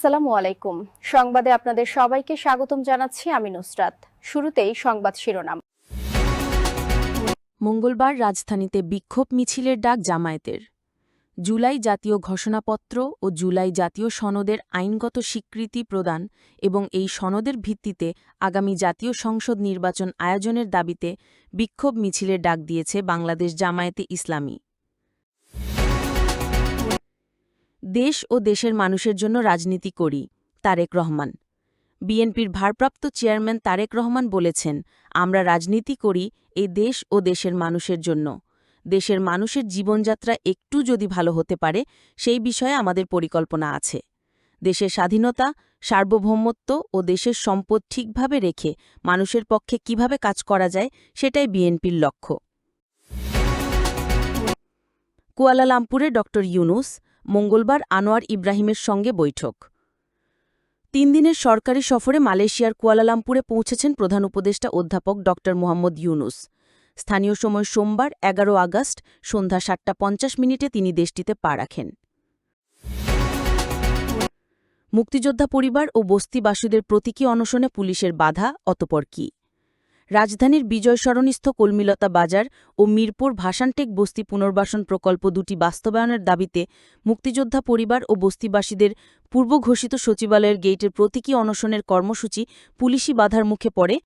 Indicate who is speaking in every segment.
Speaker 1: আসসালামু আলাইকুম। সংবাদে আপনাদের সবাইকে স্বাগতম জানাচ্ছি আমি নুসরাত। শুরুতেই সংবাদ শিরোনাম।
Speaker 2: মঙ্গলবার রাজধানীতে বিক্ষোভ মিছিলের ডাক জামায়াতের। জুলাই জাতীয় ঘোষণাপত্র ও জুলাই জাতীয় সনদের আইনগত স্বীকৃতি প্রদান এবং এই সনদের ভিত্তিতে আগামী জাতীয় সংসদ নির্বাচন আয়োজনের দাবিতে বিক্ষোভ মিছিলের ডাক দিয়েছে বাংলাদেশ জামায়াতে ইসলামী। দেশ ও দেশের মানুষের জন্য রাজনীতি করি, তারেক রহমান। বিএনপির ভারপ্রাপ্ত চেয়ারম্যান তারেক রহমান বলেছেন, আমরা রাজনীতি করি এই দেশ ও দেশের মানুষের জন্য। দেশের মানুষের জীবনযাত্রা একটু যদি ভালো হতে পারে, সেই বিষয়ে আমাদের পরিকল্পনা আছে। দেশের স্বাধীনতা, সার্বভৌমত্ব ও দেশের সম্পদ ঠিকভাবে রেখে মানুষের পক্ষে কীভাবে কাজ করা যায়, সেটাই বিএনপির লক্ষ্য। কুয়ালালামপুরে ড ইউনুস মঙ্গলবার আনোয়ার ইব্রাহিমের সঙ্গে বৈঠক। তিন দিনের সরকারি সফরে মালয়েশিয়ার কুয়ালালামপুরে পৌঁছেছেন প্রধান উপদেষ্টা অধ্যাপক ড মোহাম্মদ ইউনুস। স্থানীয় সময় সোমবার এগারো আগস্ট সন্ধ্যা সাতটা পঞ্চাশ মিনিটে তিনি দেশটিতে পা রাখেন। মুক্তিযোদ্ধা পরিবার ও বস্তিবাসীদের প্রতীকী অনশনে পুলিশের বাধা, অতপর কি? রাজধানীর বিজয় সরণিস্থ কলমিলতা বাজার ও মিরপুর ভাসানটেক বস্তি পুনর্বাসন প্রকল্প দুটি বাস্তবায়নের দাবিতে মুক্তিযোদ্ধা পরিবার ও বস্তিবাসীদের পূর্ব ঘোষিত সচিবালয়ের গেইটের প্রতীকী অনশনের কর্মসূচি পুলিশি বাধার মুখে পড়ে।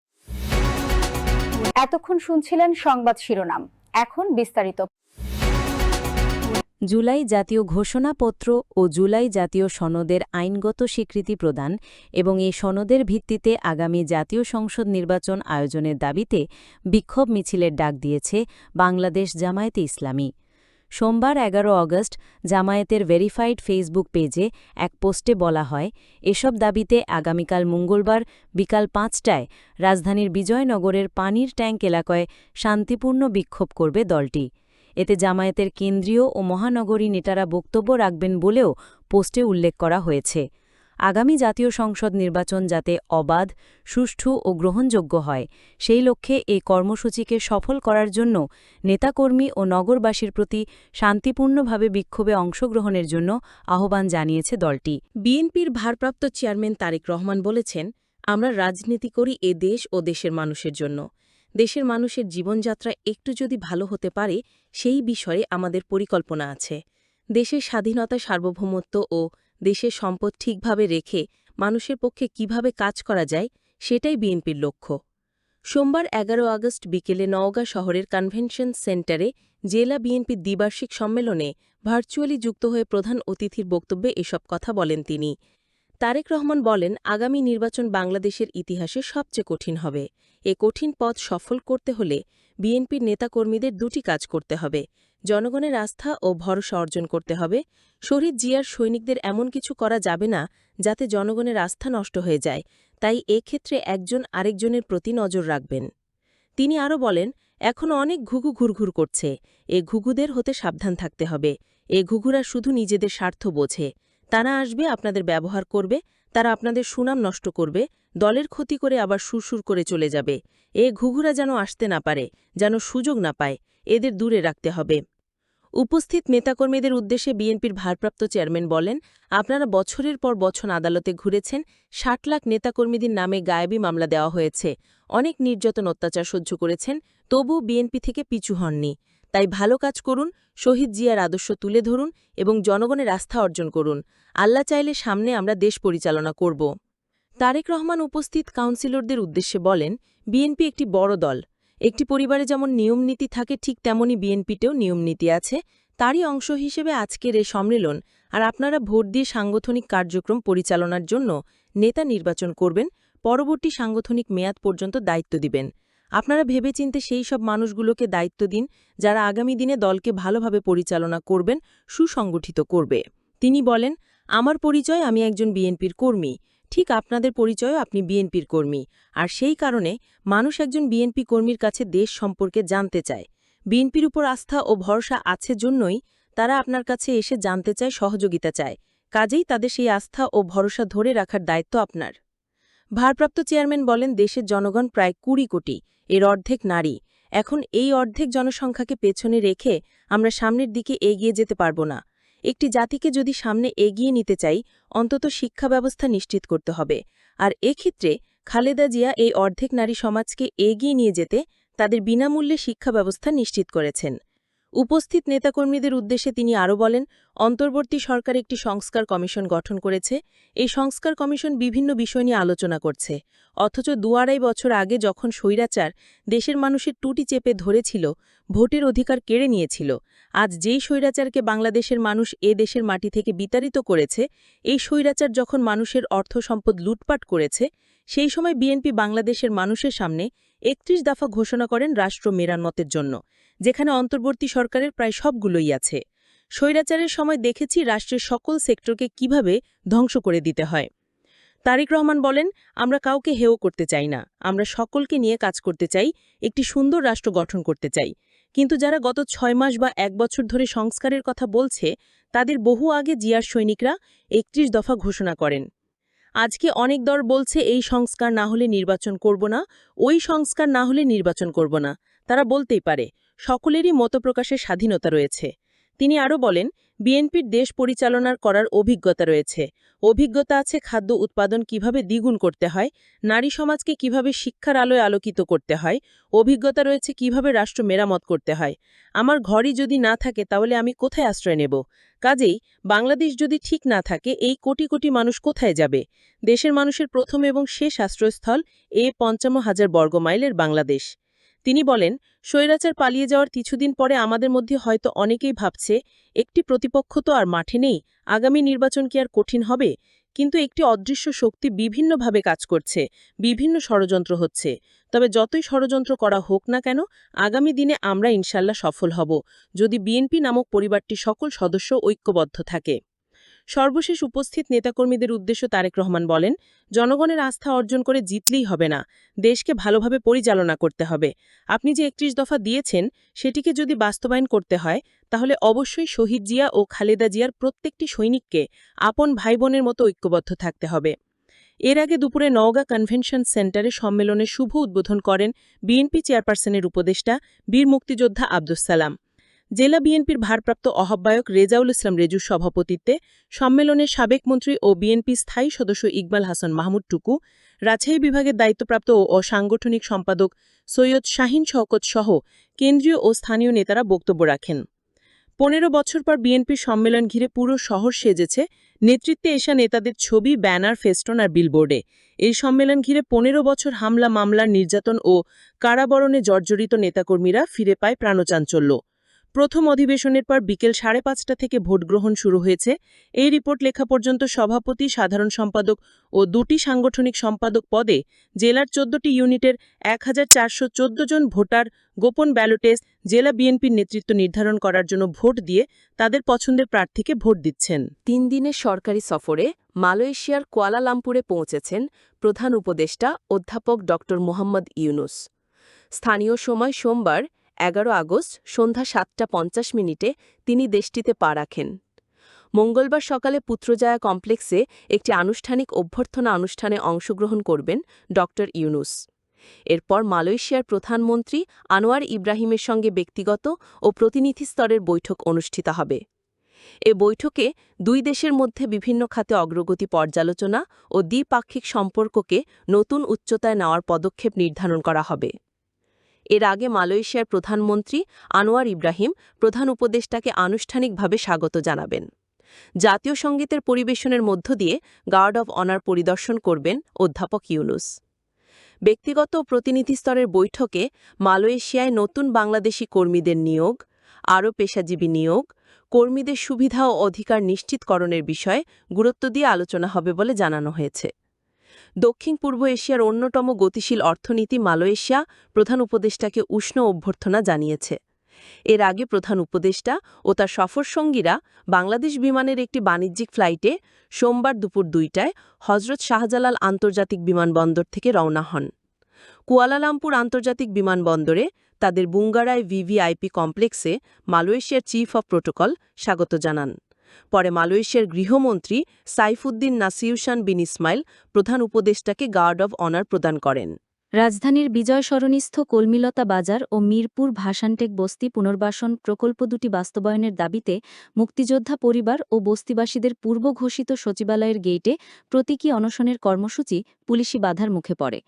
Speaker 1: এতক্ষণ শুনছিলেন সংবাদ শিরোনাম। এখন বিস্তারিত।
Speaker 2: জুলাই জাতীয় ঘোষণাপত্র ও জুলাই জাতীয় সনদের আইনগত স্বীকৃতি প্রদান এবং এই সনদের ভিত্তিতে আগামী জাতীয় সংসদ নির্বাচন আয়োজনের দাবিতে বিক্ষোভ মিছিলের ডাক দিয়েছে বাংলাদেশ জামায়াতে ইসলামী। সোমবার এগারো অগস্ট জামায়াতের ভেরিফাইড ফেসবুক পেজে এক পোস্টে বলা হয়, এসব দাবিতে আগামীকাল মঙ্গলবার বিকাল পাঁচটায় রাজধানীর বিজয়নগরের পানির ট্যাঙ্ক এলাকায় শান্তিপূর্ণ বিক্ষোভ করবে দলটি। এতে জামায়াতের কেন্দ্রীয় ও মহানগরী নেতারা বক্তব্য রাখবেন বলেও পোস্টে উল্লেখ করা হয়েছে। আগামী জাতীয় সংসদ নির্বাচন যাতে অবাধ, সুষ্ঠু ও গ্রহণযোগ্য হয়, সেই লক্ষ্যে এই কর্মসূচিকে সফল করার জন্য নেতাকর্মী ও নগরবাসীর প্রতি শান্তিপূর্ণভাবে বিক্ষোভে অংশগ্রহণের জন্য আহ্বান জানিয়েছে দলটি। বিএনপির ভারপ্রাপ্ত চেয়ারম্যান তারেক রহমান বলেছেন, আমরা রাজনীতি করি এ দেশ ও দেশের মানুষের জন্য। দেশের মানুষের জীবনযাত্রা একটু যদি ভালো হতে পারে, সেই বিষয়ে আমাদের পরিকল্পনা আছে। দেশের স্বাধীনতা সার্বভৌমত্ব ও দেশের সম্পদ ঠিকভাবে রেখে মানুষের পক্ষে কীভাবে কাজ করা যায়, সেটাই বিএনপির লক্ষ্য। সোমবার এগারো আগস্ট বিকেলে নওগাঁ শহরের কনভেনশন সেন্টারে জেলা বিএনপির দ্বিবার্ষিক সম্মেলনে ভার্চুয়ালি যুক্ত হয়ে প্রধান অতিথির বক্তব্যে এসব কথা বলেন তিনি। তারেক রহমান বলেন, আগামী নির্বাচন বাংলাদেশের ইতিহাসে সবচেয়ে কঠিন হবে। এ কঠিন পথ সফল করতে হলে বিএনপির নেতাকর্মীদের দুটি কাজ করতে হবে। জনগণের আস্থা ও ভরসা অর্জন করতে হবে। শহীদ জিয়ার সৈনিকদের এমন কিছু করা যাবে না যাতে জনগণের আস্থা নষ্ট হয়ে যায়। তাই এক্ষেত্রে একজন আরেকজনের প্রতি নজর রাখবেন। তিনি আরও বলেন, এখন অনেক ঘুঘু ঘুরঘুর করছে। এ ঘুঘুদের হতে সাবধান থাকতে হবে। এ ঘুঘুরা শুধু নিজেদের স্বার্থ বোঝে। তারা আসবে, আপনাদের ব্যবহার করবে, তারা আপনাদের সুনাম নষ্ট করবে, দলের ক্ষতি করে আবার সুরসুর করে চলে যাবে। এ ঘুঘুরা যেন আসতে না পারে, যেন সুযোগ না পায়, এদের দূরে রাখতে হবে। উপস্থিত নেতাকর্মীদের উদ্দেশ্যে বিএনপির ভারপ্রাপ্ত চেয়ারম্যান বলেন, আপনারা বছরের পর বছর আদালতে ঘুরেছেন, ষাট লাখ নেতাকর্মীদের নামে গায়েবী মামলা দেওয়া হয়েছে, অনেক নির্যাতন অত্যাচার সহ্য করেছেন তবু বিএনপি থেকে পিছু হননি। তাই ভালো কাজ করুন, শহীদ জিয়ার আদর্শ তুলে ধরুন এবং জনগণের আস্থা অর্জন করুন। আল্লাহ চাইলে সামনে আমরা দেশ পরিচালনা করব। তারেক রহমান উপস্থিত কাউন্সিলরদের উদ্দেশ্যে বলেন, বিএনপি একটি বড় দল। একটি পরিবারে যেমন নিয়মনীতি থাকে, ঠিক তেমনই বিএনপিতেও নিয়মনীতি আছে। তারই অংশ হিসেবে আজকের এ সম্মেলন আর আপনারা ভোট দিয়ে সাংগঠনিক কার্যক্রম পরিচালনার জন্য নেতা নির্বাচন করবেন, পরবর্তী সাংগঠনিক মেয়াদ পর্যন্ত দায়িত্ব দিবেন। আপনারা ভেবেচিন্তে সেই সব মানুষগুলোকে দায়িত্ব দিন, যারা আগামী দিনে দলকে ভালোভাবে পরিচালনা করবেন, সুসংগঠিত করবে। তিনি বলেন, আমার পরিচয় আমি একজন বিএনপির কর্মী। ঠিক আপনাদের পরিচয়ও আপনি বিএনপির কর্মী। আর সেই কারণে মানুষ একজন বিএনপি কর্মীর কাছে দেশ সম্পর্কে জানতে চায়। বিএনপির উপর আস্থা ও ভরসা আছে জন্যই তারা আপনার কাছে এসে জানতে চায়, সহযোগিতা চায়। কাজেই তাদের সেই আস্থা ও ভরসা ধরে রাখার দায়িত্ব আপনার। ভারপ্রাপ্ত চেয়ারম্যান বলেন, দেশের জনগণ প্রায় কুড়ি কোটি। এর অর্ধেক নারী। এখন এই অর্ধেক জনসংখ্যাকে পেছনে রেখে আমরা সামনের দিকে এগিয়ে যেতে পারব না। একটি জাতিকে যদি সামনে এগিয়ে নিতে চাই, অন্তত শিক্ষা ব্যবস্থা নিশ্চিত করতে হবে। আর এক্ষেত্রে খালেদা জিয়া এই অর্ধেক নারী সমাজকে এগিয়ে নিয়ে যেতে তাদের বিনামূল্যে শিক্ষা ব্যবস্থা নিশ্চিত করেছেন। উপস্থিত নেতাকর্মীদের উদ্দেশ্যে তিনি আরও বলেন, অন্তর্বর্তী সরকার একটি সংস্কার কমিশন গঠন করেছে। এই সংস্কার কমিশন বিভিন্ন বিষয় নিয়ে আলোচনা করছে। অথচ দু আড়াই বছর আগে যখন স্বৈরাচার দেশের মানুষের টুটি চেপে ধরেছিল, ভোটের অধিকার কেড়ে নিয়েছিল, আজ যেই স্বৈরাচারকে বাংলাদেশের মানুষ এ দেশের মাটি থেকে বিতাড়িত করেছে, এই স্বৈরাচার যখন মানুষের অর্থ সম্পদ লুটপাট করেছে, সেই সময় বিএনপি বাংলাদেশের মানুষের সামনে একত্রিশ দফা ঘোষণা করেন রাষ্ট্র মেরামতের জন্য, যেখানে অন্তর্বর্তী সরকারের প্রায় সবগুলোই আছে। স্বৈরাচারের সময় দেখেছি রাষ্ট্রের সকল সেক্টরকে কীভাবে ধ্বংস করে দিতে হয়। তারেক রহমান বলেন, আমরা কাউকে হেয় করতে চাই না। আমরা সকলকে নিয়ে কাজ করতে চাই, একটি সুন্দর রাষ্ট্র গঠন করতে চাই। কিন্তু যারা গত ছয় মাস বা এক বছর ধরে সংস্কারের কথা বলছে, তাদের বহু আগে জিয়ার সৈনিকরা একত্রিশ দফা ঘোষণা করেন। আজকে অনেক দল বলছে এই সংস্কার না হলে নির্বাচন করব না, ওই সংস্কার না হলে নির্বাচন করব না। তারা বলতেই পারে, সকলেরই মতপ্রকাশের স্বাধীনতা রয়েছে। তিনি আরও বলেন, বিএনপির দেশ পরিচালনার করার অভিজ্ঞতা রয়েছে। অভিজ্ঞতা আছে খাদ্য উৎপাদন কীভাবে দ্বিগুণ করতে হয়, নারী সমাজকে কীভাবে শিক্ষার আলোয় আলোকিত করতে হয়, অভিজ্ঞতা রয়েছে কীভাবে রাষ্ট্র মেরামত করতে হয়। আমার ঘরই যদি না থাকে তাহলে আমি কোথায় আশ্রয় নেব? কাজেই, বাংলাদেশ যদি ঠিক না থাকে, এই কোটি কোটি মানুষ কোথায় যাবে? দেশের মানুষের প্রথম এবং শেষ আশ্রয়স্থল এ পঞ্চান্ন হাজার বর্গমাইলের বাংলাদেশ। তিনি বলেন, স্বৈরাচার পালিয়ে যাওয়ার কিছুদিন পরে আমাদের মধ্যে হয়তো অনেকেই ভাবছে, একটি প্রতিপক্ষ তো আর মাঠে নেই, আগামী নির্বাচন কি আর কঠিন হবে? কিন্তু একটি অদৃশ্য শক্তি বিভিন্নভাবে কাজ করছে, বিভিন্ন ষড়যন্ত্র হচ্ছে। তবে যতই ষড়যন্ত্র করা হোক না কেন, আগামী দিনে আমরা ইনশাল্লাহ সফল হব, যদি বিএনপি নামক পরিবারটি সকল সদস্য ঐক্যবদ্ধ থাকে। সর্বশেষ উপস্থিত নেতাকর্মীদের উদ্দেশ্য তারেক রহমান বলেন, জনগণের আস্থা অর্জন করে জিতলেই হবে না, দেশকে ভালোভাবে পরিচালনা করতে হবে। আপনি যে একত্রিশ দফা দিয়েছেন, সেটিকে যদি বাস্তবায়ন করতে হয়, তাহলে অবশ্যই শহীদ জিয়া ও খালেদা জিয়ার প্রত্যেকটি সৈনিককে আপন ভাইবোনের মতো ঐক্যবদ্ধ থাকতে হবে। এর আগে দুপুরে নওগাঁ কনভেনশন সেন্টারে সম্মেলনে শুভ উদ্বোধন করেন বিএনপি চেয়ারপারসনের উপদেষ্টা, বীর মুক্তিযোদ্ধা আব্দুস সালাম। জেলা বিএনপির ভারপ্রাপ্ত আহ্বায়ক রেজাউল ইসলাম রেজুর সভাপতিত্বে সম্মেলনের সাবেক মন্ত্রী ও বিএনপি স্থায়ী সদস্য ইকবাল হাসান মাহমুদ টুকু, রাজশাহী বিভাগের দায়িত্বপ্রাপ্ত ও অসাংগঠনিক সম্পাদক সৈয়দ শাহিন শওকত সহ কেন্দ্রীয় ও স্থানীয় নেতারা বক্তব্য রাখেন। পনেরো বছর পর বিএনপির সম্মেলন ঘিরে পুরো শহর সেজেছে। নেতৃত্বে এসা নেতাদের ছবি, ব্যানার, ফেস্টন আর বিলবোর্ডে। এই সম্মেলন ঘিরে পনেরো বছর হামলা, মামলার নির্যাতন ও কারাবরণে জর্জরিত নেতাকর্মীরা ফিরে পায় প্রাণচাঞ্চল্য। প্রথম অধিবেশনের পর বিকেল সাড়ে পাঁচটা থেকে ভোট গ্রহণ শুরু হয়েছে। এই রিপোর্ট লেখা পর্যন্ত সভাপতি, সাধারণ সম্পাদক ও দুটি সাংগঠনিক সম্পাদক পদে জেলার চোদ্দটি ইউনিটের এক হাজার চারশো চোদ্দ জন ভোটার গোপন ব্যালটেজ জেলা বিএনপির নেতৃত্ব নির্ধারণ করার জন্য ভোট দিয়ে তাদের পছন্দের প্রার্থীকে ভোট দিচ্ছেন।
Speaker 3: তিন দিনের সরকারি সফরে মালয়েশিয়ার কোয়ালালামপুরে পৌঁছেছেন প্রধান উপদেষ্টা অধ্যাপক ড মোহাম্মদ ইউনুস। স্থানীয় সময় সোমবার এগারো আগস্ট সন্ধ্যা সাতটা পঞ্চাশ মিনিটে তিনি দেশটিতে পা রাখেন। মঙ্গলবার সকালে পুত্রজায়া কমপ্লেক্সে একটি আনুষ্ঠানিক অভ্যর্থনা অনুষ্ঠানে অংশগ্রহণ করবেন ড. ইউনুস। এরপর মালয়েশিয়ার প্রধানমন্ত্রী আনোয়ার ইব্রাহিমের সঙ্গে ব্যক্তিগত ও প্রতিনিধি স্তরের বৈঠক অনুষ্ঠিত হবে। এ বৈঠকে দুই দেশের মধ্যে বিভিন্ন খাতে অগ্রগতি পর্যালোচনা ও দ্বিপাক্ষিক সম্পর্ককে নতুন উচ্চতায় নেওয়ার পদক্ষেপ নির্ধারণ করা হবে। এর আগে মালয়েশিয়ার প্রধানমন্ত্রী আনোয়ার ইব্রাহিম প্রধান উপদেষ্টাকে আনুষ্ঠানিকভাবে স্বাগত জানাবেন। জাতীয় সঙ্গীতের পরিবেশনের মধ্য দিয়ে গার্ড অব অনার পরিদর্শন করবেন অধ্যাপক ইউনুস। ব্যক্তিগত প্রতিনিধি স্তরের বৈঠকে মালয়েশিয়ায় নতুন বাংলাদেশি কর্মীদের নিয়োগ, আরও পেশাজীবী নিয়োগ, কর্মীদের সুবিধা ও অধিকার নিশ্চিতকরণের বিষয়ে গুরুত্ব দিয়ে আলোচনা হবে বলে জানানো হয়েছে। দক্ষিণ পূর্ব এশিয়ার অন্যতম গতিশীল অর্থনীতি মালয়েশিয়া প্রধান উপদেষ্টাকে উষ্ণ অভ্যর্থনা জানিয়েছে। এর আগে প্রধান উপদেষ্টা ও তার সফর সঙ্গীরা বাংলাদেশ বিমানের একটি বাণিজ্যিক ফ্লাইটে সোমবার দুপুর দুইটায় হজরত শাহজালাল আন্তর্জাতিক বিমানবন্দর থেকে রওনা হন। কুয়ালালামপুর আন্তর্জাতিক বিমানবন্দরে তাদের বুঙ্গারায় ভিভিআইপি কমপ্লেক্সে মালয়েশিয়ার চিফ অব প্রোটোকল স্বাগত জানান। পরে মালয়েশিয়ার গৃহমন্ত্রী সাইফুদ্দিন নাসিউশান বিন ইসমাইল প্রধান উপদেষ্টাকে গার্ড অব অনার প্রদান করেন।
Speaker 4: রাজধানীর বিজয় সরণিস্থ কলমিলতা বাজার ও মিরপুর ভাসানটেক বস্তি পুনর্বাসন প্রকল্প দুটি বাস্তবায়নের দাবিতে মুক্তিযোদ্ধা পরিবার ও বস্তিবাসীদের পূর্ব ঘোষিত সচিবালয়ের গেইটে প্রতীকী অনশনের কর্মসূচি পুলিশি বাধার মুখে পড়ে।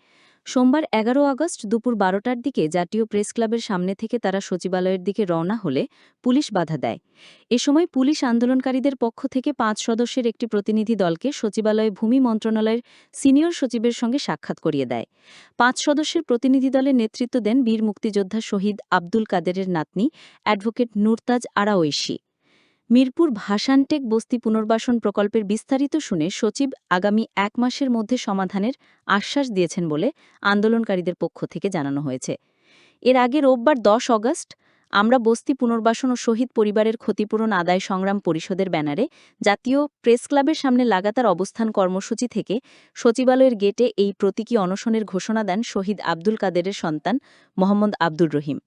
Speaker 4: সোমবার এগারো আগস্ট দুপুর বারোটার দিকে জাতীয় প্রেস ক্লাবের সামনে থেকে তারা সচিবালয়ের দিকে রওনা হলে পুলিশ বাধা দেয়। এ সময় পুলিশ আন্দোলনকারীদের পক্ষ থেকে পাঁচ সদস্যের একটি প্রতিনিধি দলকে সচিবালয়ে ভূমি মন্ত্রণালয়ের সিনিয়র সচিবের সঙ্গে সাক্ষাৎ করিয়ে দেয়। পাঁচ সদস্যের প্রতিনিধি দলের নেতৃত্ব দেন বীর মুক্তিযোদ্ধা শহীদ আব্দুল কাদেরের নাতনি, অ্যাডভোকেট নুরতাজ আরা ঐশী মিরপুর ভাসানটেক বস্তি পুনর্বাসন প্রকল্পের বিস্তারিত শুনে সচিব আগামী এক মাসের মধ্যে সমাধানের আশ্বাস দিয়েছেন বলে আন্দোলনকারীদের পক্ষ থেকে জানানো হয়েছে। এর আগে রোববার দশ অগস্ট আমরা বস্তি পুনর্বাসন ও শহীদ পরিবারের ক্ষতিপূরণ আদায় সংগ্রাম পরিষদের ব্যানারে জাতীয় প্রেস ক্লাবের সামনে লাগাতার অবস্থান কর্মসূচি থেকে সচিবালয়ের গেটে এই প্রতীকী অনশনের ঘোষণা দেন শহীদ আব্দুল কাদেরের সন্তান মোহাম্মদ আব্দুর রহিম।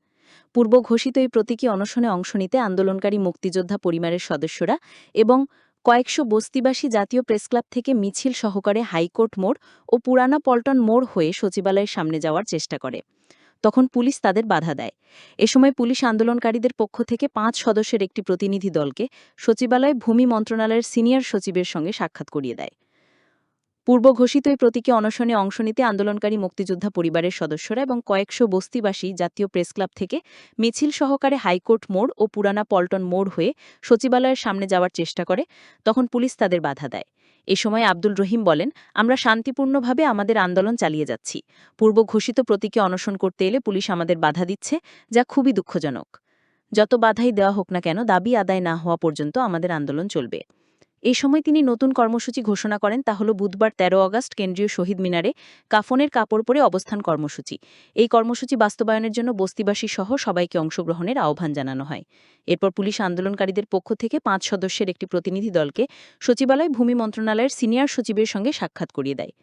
Speaker 4: পূর্ব ঘোষিত এই প্রতীকী অনশনে অংশ নিতে আন্দোলনকারী মুক্তিযোদ্ধা পরিবারের সদস্যরা এবং কয়েকশো বস্তিবাসী জাতীয় প্রেসক্লাব থেকে মিছিল সহকারে হাইকোর্ট মোড় ও পুরানা পল্টন মোড় হয়ে সচিবালয়ের সামনে যাওয়ার চেষ্টা করে। তখন পুলিশ তাদের বাধা দেয়। এ সময় পুলিশ আন্দোলনকারীদের পক্ষ থেকে পাঁচ সদস্যের একটি প্রতিনিধি দলকে সচিবালয়ে ভূমি মন্ত্রণালয়ের সিনিয়র সচিবের সঙ্গে সাক্ষাৎ করিয়ে দেয়। পূর্ব ঘোষিত এই প্রতীকী অনশনে অংশ নিতে আন্দোলনকারী মুক্তিযোদ্ধা পরিবারের সদস্যরা এবং কয়েকশো বস্তিবাসী জাতীয় প্রেসক্লাব থেকে মিছিল সহকারে হাইকোর্ট মোড় ও পুরানা পল্টন মোড় হয়ে সচিবালয়ের সামনে যাওয়ার চেষ্টা করে, তখন পুলিশ তাদের বাধা দেয়। এ সময় আব্দুল রহিম বলেন, আমরা শান্তিপূর্ণভাবে আমাদের আন্দোলন চালিয়ে যাচ্ছি। পূর্ব ঘোষিত প্রতীকে অনশন করতে এলে পুলিশ আমাদের বাধা দিচ্ছে, যা খুবই দুঃখজনক। যত বাধাই দেওয়া হোক না কেন, দাবি আদায় না হওয়া পর্যন্ত আমাদের আন্দোলন চলবে। এই সময় তিনি নতুন কর্মসূচি ঘোষণা করেন, তা হল বুধবার ১৩ আগস্ট কেন্দ্রীয় শহীদ মিনারে কাফনের কাপড় পরে অবস্থান কর্মসূচি। এই কর্মসূচি বাস্তবায়নের জন্য বস্তিবাসী সহ সবাইকে অংশগ্রহণের আহ্বান জানানো হয়। এরপর পুলিশ আন্দোলনকারীদের পক্ষ থেকে পাঁচ সদস্যের একটি প্রতিনিধি দলকে সচিবালয় ভূমি মন্ত্রণালয়ের সিনিয়র সচিবের সঙ্গে সাক্ষাৎ করিয়ে দেয়।